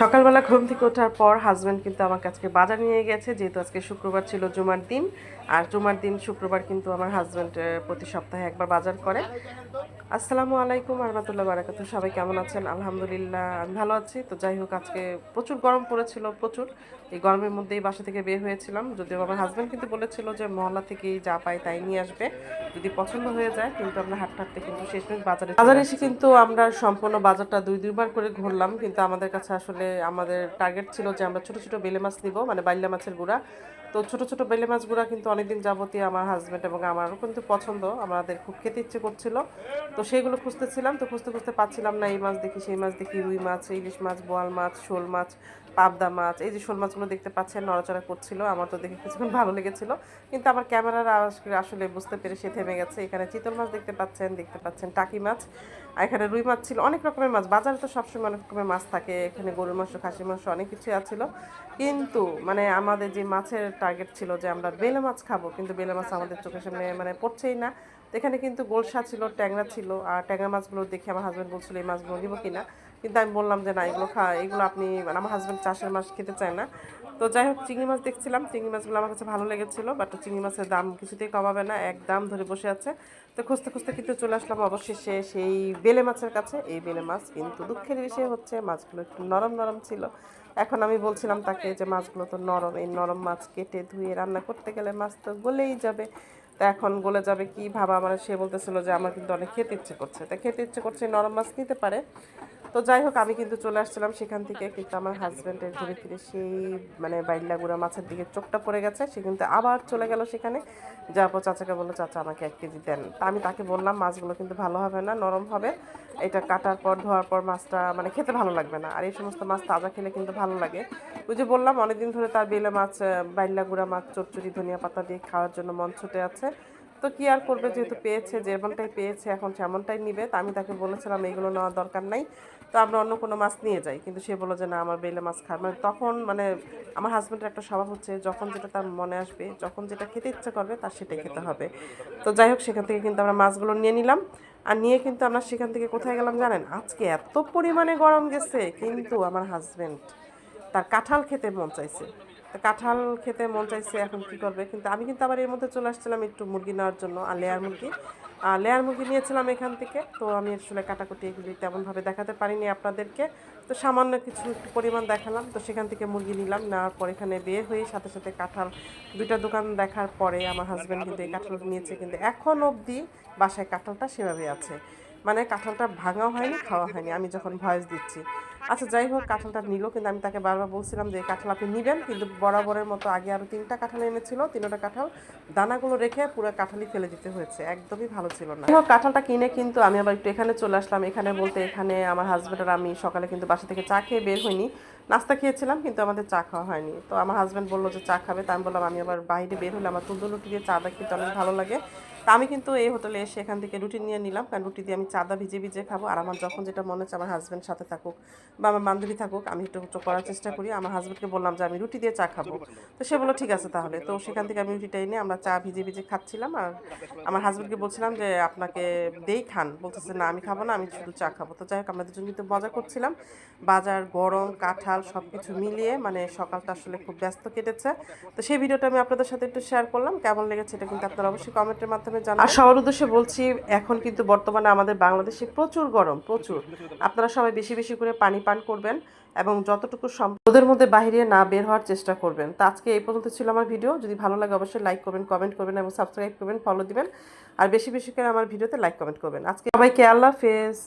সকালবেলা ঘুম থেকে ওঠার পর হাজব্যান্ড কিন্তু আমাকে আজকে বাজার নিয়ে গেছে। যেহেতু আজকে শুক্রবার ছিল জুমার দিন, আর জুমার দিন শুক্রবার কিন্তু আমার হাজব্যান্ড প্রতি সপ্তাহে একবার বাজার করে। আসসালামু আলাইকুম রহমতুল্লাহ বারাকাতু সবাই কেমন আছেন? আলহামদুলিল্লাহ আমি ভালো আছি। তো যাই হোক আজকে প্রচুর গরম পড়েছিল প্রচুর। এই গরমের মধ্যেই বাসা থেকে বের হয়েছিলাম। যদিও আমার হাজব্যান্ড কিন্তু বলেছিল যে মহল্লা থেকেই যা পাই তাই নিয়ে আসবে। যদি পছন্দ হয়ে যায় কিন্তু আমরা হাঁটতে হাঁটতে কিন্তু শেষমেশ বাজারে বাজারে এসে কিন্তু আমরা সম্পূর্ণ বাজারটা দুই দুইবার করে ঘুরলাম। কিন্তু আমাদের কাছে আসলে আমাদের টার্গেট ছিল যে আমরা ছোট ছোট বেলে মাছ নিব মানে বাইল্লা মাছের গুঁড়া। তো ছোট ছোট বেলে মাছগুলো কিন্তু অনেকদিন যাবতীয় আমার হাজব্যান্ড এবং আমারও কিন্তু পছন্দ। আমাদের খুব খেতে ইচ্ছে করছিল। তো সেইগুলো খুঁজতেছিলাম। তো খুঁজতে খুঁজতে পাচ্ছিলাম না এই মাছ দেখি, সেই মাছ দেখি রুই মাছ, ইলিশ মাছ, বোয়াল মাছ, শোল মাছ। পাবদা মাছ, এই যে শোল মাছগুলো দেখতে পাচ্ছেন, নড়াচড়া করছিল, আমার তো দেখে কিছুক্ষণ ভালো লেগেছিল। কিন্তু আমার ক্যামেরার আসলে বুঝতে পেরে সে থেমে গেছে। এখানে চিতল মাছ দেখতে পাচ্ছেন দেখতে পাচ্ছেন টাকি মাছ, আর এখানে রুই মাছ ছিল, অনেক রকমের মাছ। বাজারে তো সবসময় অনেক রকমের মাছ থাকে, এখানে গরুর মাংস, খাসির মাংস অনেক কিছুই আছিল কিন্তু মানে আমাদের যে মাছের টার্গেট ছিল যে আমরা বেলে মাছ খাব, কিন্তু বেলে মাছ আমাদের চোখের সামনে মানে পড়ছেই না। এখানে কিন্তু গোলসা ছিল, ট্যাংরা ছিল, আর ট্যাংরা মাছগুলো দেখে আমার হাজব্যান্ড বলছিল, এই মাছগুলো নিবো কিনা? কিন্তু আমি বললাম যে, না, এগুলো খা, এগুলো আপনি মানে আমার হাজব্যান্ড চাষের মাছ খেতে চায় না। তো যাই হোক, চিংড়ি মাছ দেখছিলাম, চিংড়ি মাছগুলো আমার কাছে ভালো লেগেছিলো বাট চিংড়ি মাছের দাম কিছুতেই কমাবে না, এক দাম ধরে বসে আছে। তো খুঁজতে খুঁজতে কিন্তু চলে আসলাম অবশেষে সেই বেলে মাছের কাছে। এই বেলে মাছ কিন্তু দুঃখের বিষয় হচ্ছে, মাছগুলো একটু নরম নরম ছিল। এখন আমি বলছিলাম তাকে যে, মাছগুলো তো নরম। এই নরম মাছ কেটে ধুয়ে রান্না করতে গেলে মাছ তো গলেই যাবে। তো এখন গলে যাবে কি, ভাবা মানে সে বলতেছিল যে আমার কিন্তু অনেক খেতে ইচ্ছে করছে। তা খেতে ইচ্ছে করছে, নরম মাছ নিতে পারে তো যাই হোক, আমি কিন্তু চলে আসছিলাম সেখান থেকে কিন্তু আমার হাজব্যান্ডের ঘুরে ফিরে। সেই মানে বাইল্লাগুড়া মাছের দিকে চোখটা পড়ে গেছে, সে কিন্তু আবার চলে গেল সেখানে। যাব চাচাকে বলল, চাচা, আমাকে এক কেজি দেন। তা আমি তাকে বললাম, মাছগুলো কিন্তু ভালো হবে না, নরম হবে। এটা কাটার পর, ধোয়ার পর মাছটা মানে খেতে ভালো লাগবে না। আর এই সমস্ত মাছ তাজা খেলে কিন্তু ভালো লাগে। ওই যে বললাম, অনেকদিন ধরে তার বেলে মাছ, বাইল্লা গুঁড়া মাছ, চচ্চড়ি, ধনিয়া পাতা দিয়ে খাওয়ার জন্য মন ছুটে আছে। তো কি আর করবে, যেহেতু পেয়েছে, যেমনটাই পেয়েছে, এখন সেমনটাই নিবে। তা আমি তাকে বলেছিলাম, এইগুলো নেওয়ার দরকার নাই। তো আমরা অন্য কোনো মাছ নিয়ে যাই। কিন্তু সে বলল যে, না, আমার বেলে মাছ খায়। মানে তখন মানে আমার হাজব্যান্ডের একটা স্বভাব হচ্ছে, যখন যেটা তার মনে আসবে, যখন যেটা খেতে ইচ্ছা করবে, তার সেটাই খেতে হবে। তো যাই হোক, সেখান থেকে কিন্তু আমরা মাছগুলো নিয়ে নিলাম। আর নিয়ে কিন্তু আমরা সেখান থেকে কোথায় গেলাম জানেন? আজকে এত পরিমাণে গরম গেছে, কিন্তু আমার হাজব্যান্ড তার কাঁঠাল খেতে মন চাইছে। কাঁঠাল খেতে মন চাইছে, এখন কি করবে? কিন্তু আমি কিন্তু আবার এর মধ্যে চলে আসছিলাম একটু মুরগি নেওয়ার জন্য, আর লেয়ার মুরগি। লেয়ার মুরগি নিয়েছিলাম এখান থেকে। তো আমি আসলে কাটাকুটি এগুলি তেমনভাবে দেখাতে পারিনি আপনাদেরকে। তো সামান্য কিছু একটু পরিমাণ দেখালাম। তো সেখান থেকে মুরগি নিলাম, নেওয়ার পর এখানে বের হয়ে সাথে সাথে কাঁঠাল, দুইটা দোকান দেখার পরে আমার হাজব্যান্ড কিন্তু এই কাঁঠাল নিয়েছে। কিন্তু এখন অবধি বাসায় কাঁঠালটা সেভাবে আছে। মানে কাঁঠালটা ভাঙাও হয়নি, খাওয়া হয়নি, আমি যখন ভয়েস দিচ্ছি। আচ্ছা যাই হোক, কাঁঠালটা নিল কিন্তু আমি তাকে বারবার বলছিলাম যে কাঁঠাল আপনি নেবেন? কিন্তু বরাবরের মতো আগে আরও তিনটা কাঁঠাল এনেছিল, তিনটা কাঁঠাল। দানাগুলো রেখে পুরো কাঁঠালই ফেলে দিতে হয়েছে, একদমই ভালো ছিল না। হোক, কাঁঠালটা কিনে কিন্তু আমি আবার একটু এখানে চলে আসলাম। এখানে বলতে এখানে আমার হাজব্যান্ড আর আমি সকালে কিন্তু বাসা থেকে চা খেয়ে বের হইনি। নাস্তা খেয়েছিলাম, কিন্তু আমাদের চা খাওয়া হয়নি। তো আমার হাজব্যান্ড বলল যে, চা খাবে? তা আমি বললাম, আমি আবার বাইরে বের হলে আমার তুন্দুর রুটি দিয়ে চাটা খেতে অনেক ভালো লাগে। তা আমি কিন্তু এই হোটেলে এসে এখান থেকে রুটি নিয়ে নিলাম। কারণ রুটি দিয়ে আমি চাঁদা ভিজে ভিজে খাব। আর আমার যখন যেটা মনে হচ্ছে আমার হাজব্যান্ড সাথে থাকুক বা আমার বান্ধবী থাকুক, আমি একটু করার চেষ্টা করি। আমার হাজব্যান্ডকে বললাম যে, আমি রুটি দিয়ে চা খাব। তো সে বলল, ঠিক আছে তাহলে। তো সেখান থেকে আমি রুটিটা এনে আমরা চা ভিজে ভিজে খাচ্ছিলাম। আর আমার হাজব্যান্ডকে বলছিলাম যে, আপনাকে দেই খান। বলতেছে, না, আমি খাব না, আমি শুধু চা খাব। তো যাই হোক, আমরা দুজন কিন্তু মজা করছিলাম। বাজার, গরম, কাঁঠাল সব কিছু মিলিয়ে মানে সকালটা আসলে খুব ব্যস্ত কেটেছে। তো সেই ভিডিওটা আমি আপনাদের সাথে একটু শেয়ার করলাম। কেমন লেগেছে এটা কিন্তু আপনারা অবশ্যই কমেন্টের মাধ্যমে জানান আর সবার উদ্দেশ্যে বলছি, এখন কিন্তু বর্তমানে আমাদের বাংলাদেশে প্রচুর গরম, প্রচুর। আপনারা সবাই বেশি বেশি করে পানি পান করবেন এবং যতটুকু সম্পদের মধ্যে বাইরে না বের হওয়ার চেষ্টা করবেন। তো আজকে এই পর্যন্ত ছিল আমার ভিডিও। যদি ভালো লাগে অবশ্যই লাইক করবেন কমেন্ট করবেন এবং সাবস্ক্রাইব করবেন ফলো দিবেন। আর বেশি বেশি করে আমার ভিডিওতে লাইক কমেন্ট করবেন। আজকে সবাইকে আল্লাহ হাফেজ।